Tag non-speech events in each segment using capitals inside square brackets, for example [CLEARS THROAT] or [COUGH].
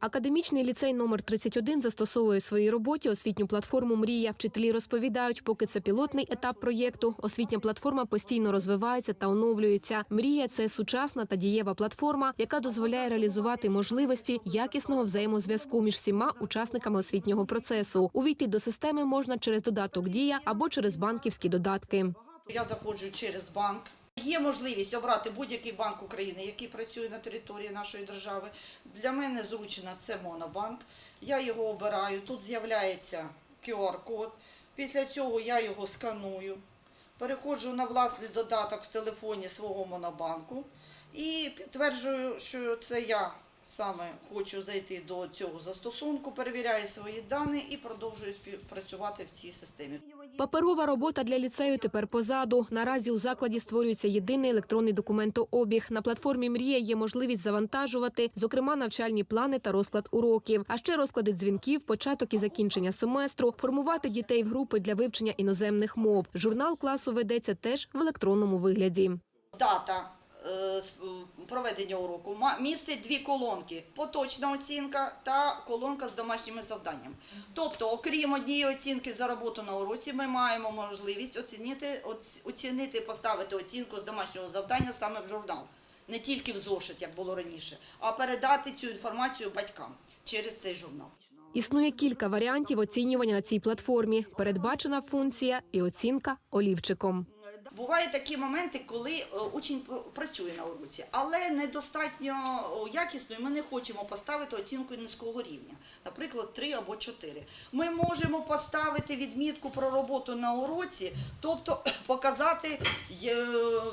Академічний ліцей номер 31 застосовує в своїй роботі освітню платформу Мрія. Вчителі розповідають, поки це пілотний етап проєкту. Освітня платформа постійно розвивається та оновлюється. Мрія це сучасна та дієва платформа, яка дозволяє реалізувати можливості якісного взаємозв'язку між всіма учасниками освітнього процесу. Увійти до системи можна через додаток Дія або через банківські додатки. Я заходжу через банк. Є можливість обрати будь-який банк України, який працює на території нашої держави. Для мене зручно це Монобанк. Я його обираю. Тут з'являється QR-код. Після цього я його сканую, переходжу на власний додаток в телефоні свого монобанку і підтверджую, що це я саме хочу зайти до цього застосунку, перевіряю свої дані і продовжую співпрацювати в цій системі. Паперова робота для ліцею тепер позаду. Наразі у закладі створюється єдиний електронний документообіг. На платформі Мрія є можливість завантажувати, зокрема, навчальні плани та розклад уроків, а ще розклади дзвінків, початок і закінчення семестру, формувати дітей в групи для вивчення іноземних мов. Журнал класу ведеться теж в електронному вигляді. дата проведення уроку ма- містить дві колонки: поточна оцінка та колонка з домашніми завданнями. Тобто, окрім однієї оцінки за роботу на уроці, ми маємо можливість оцінити, оцінити, поставити оцінку з домашнього завдання саме в журнал. Не тільки в зошит, як було раніше, а передати цю інформацію батькам через цей журнал. Існує кілька варіантів оцінювання на цій платформі. Передбачена функція і оцінка олівчиком. Бувають такі моменти, коли е, учень працює на уроці, але недостатньо якісно, і ми не хочемо поставити оцінку низького рівня, наприклад, 3 або 4. Ми можемо поставити відмітку про роботу на уроці, тобто [CLEARS THROAT] показати е,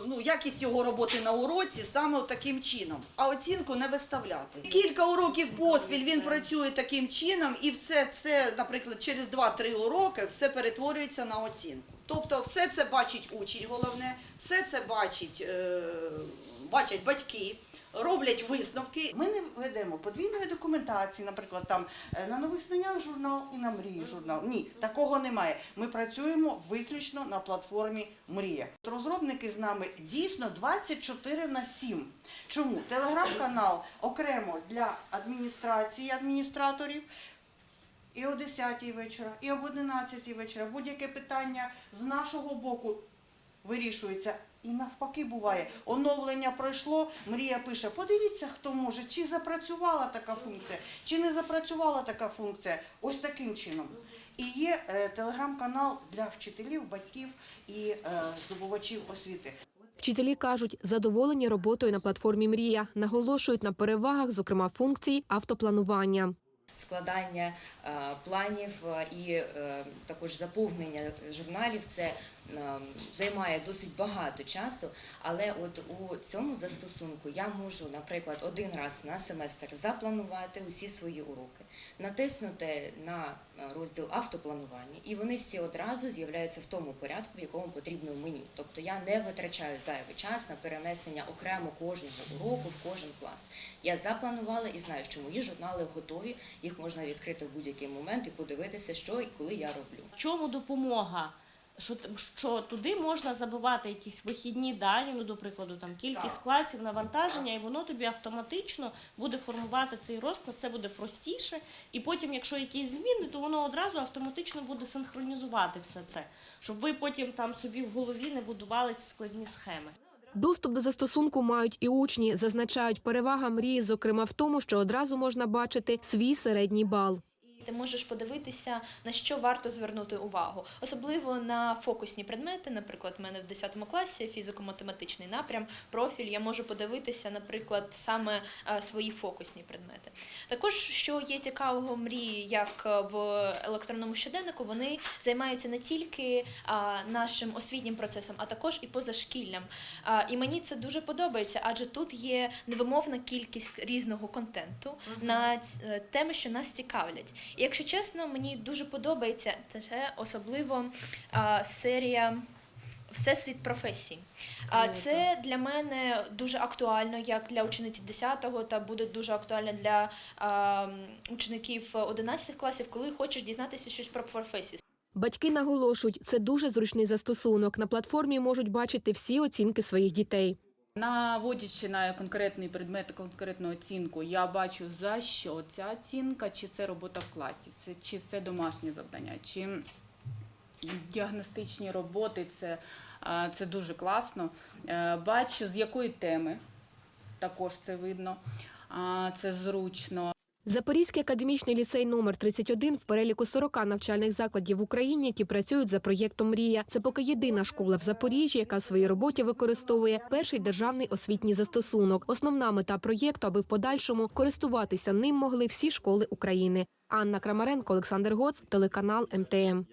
ну, якість його роботи на уроці саме таким чином, а оцінку не виставляти. Кілька уроків поспіль він працює таким чином, і все це, наприклад, через 2-3 уроки все перетворюється на оцінку. Тобто все це бачить учень, головне, все це бачить, е, бачать батьки, роблять висновки. Ми не ведемо подвійної документації, наприклад, там е, на нових знаннях журнал і на мрії журнал. Ні, такого немає. Ми працюємо виключно на платформі Мрія. Розробники з нами дійсно 24 на 7. Чому? Телеграм-канал окремо для адміністрації, адміністраторів. І о 10 вечора, і об 11 вечора. Будь-яке питання з нашого боку вирішується. І навпаки буває. Оновлення пройшло, мрія пише, подивіться, хто може, чи запрацювала така функція, чи не запрацювала така функція. Ось таким чином. І є е, телеграм-канал для вчителів, батьків і е, здобувачів освіти. Вчителі кажуть, задоволені роботою на платформі Мрія, наголошують на перевагах, зокрема функції автопланування. Складання е, планів е, і е, також заповнення журналів. Це займає досить багато часу. Але от у цьому застосунку я можу, наприклад, один раз на семестр запланувати усі свої уроки, натиснути на розділ автопланування, і вони всі одразу з'являються в тому порядку, в якому потрібно мені. Тобто я не витрачаю зайвий час на перенесення окремо кожного уроку в кожен клас. Я запланувала і знаю, що мої журнали готові, їх можна відкрити в будь-який момент і подивитися, що і коли я роблю. Чому допомога? Що, що туди можна забивати якісь вихідні дані, ну, до прикладу, там кількість класів, навантаження, і воно тобі автоматично буде формувати цей розклад, це буде простіше. І потім, якщо якісь зміни, то воно одразу автоматично буде синхронізувати все це, щоб ви потім там собі в голові не будували ці складні схеми. Доступ до застосунку мають і учні. Зазначають, перевага мрії, зокрема в тому, що одразу можна бачити свій середній бал. Ти можеш подивитися, на що варто звернути увагу, особливо на фокусні предмети. Наприклад, в мене в 10 класі фізико-математичний напрям, профіль. Я можу подивитися, наприклад, саме е, свої фокусні предмети. Також, що є цікавого мрії, як е, в електронному щоденнику, вони займаються не тільки нашим освітнім процесом, а також і позашкіллям. І мені це дуже подобається, адже тут є невимовна кількість різного контенту на е, теми, що нас цікавлять. І якщо чесно, мені дуже подобається це особливо а, серія. Всесвіт професій. А це для мене дуже актуально, як для учениці 10-го, та буде дуже актуально для а, учеників 11 класів, коли хочеш дізнатися щось про професії. Батьки наголошують, це дуже зручний застосунок. На платформі можуть бачити всі оцінки своїх дітей. Наводячи на конкретний предмет, конкретну оцінку, я бачу за що ця оцінка, чи це робота в класі, чи це домашнє завдання, чи діагностичні роботи, це, це дуже класно. Е, Бачу, з якої теми, також це видно, це зручно. Запорізький академічний ліцей номер 31 в переліку 40 навчальних закладів в Україні, які працюють за проєктом Мрія. Це поки єдина школа в Запоріжжі, яка в своїй роботі використовує перший державний освітній застосунок. Основна мета проєкту, аби в подальшому користуватися ним могли всі школи України. Анна Крамаренко, Олександр Гоц, телеканал МТМ.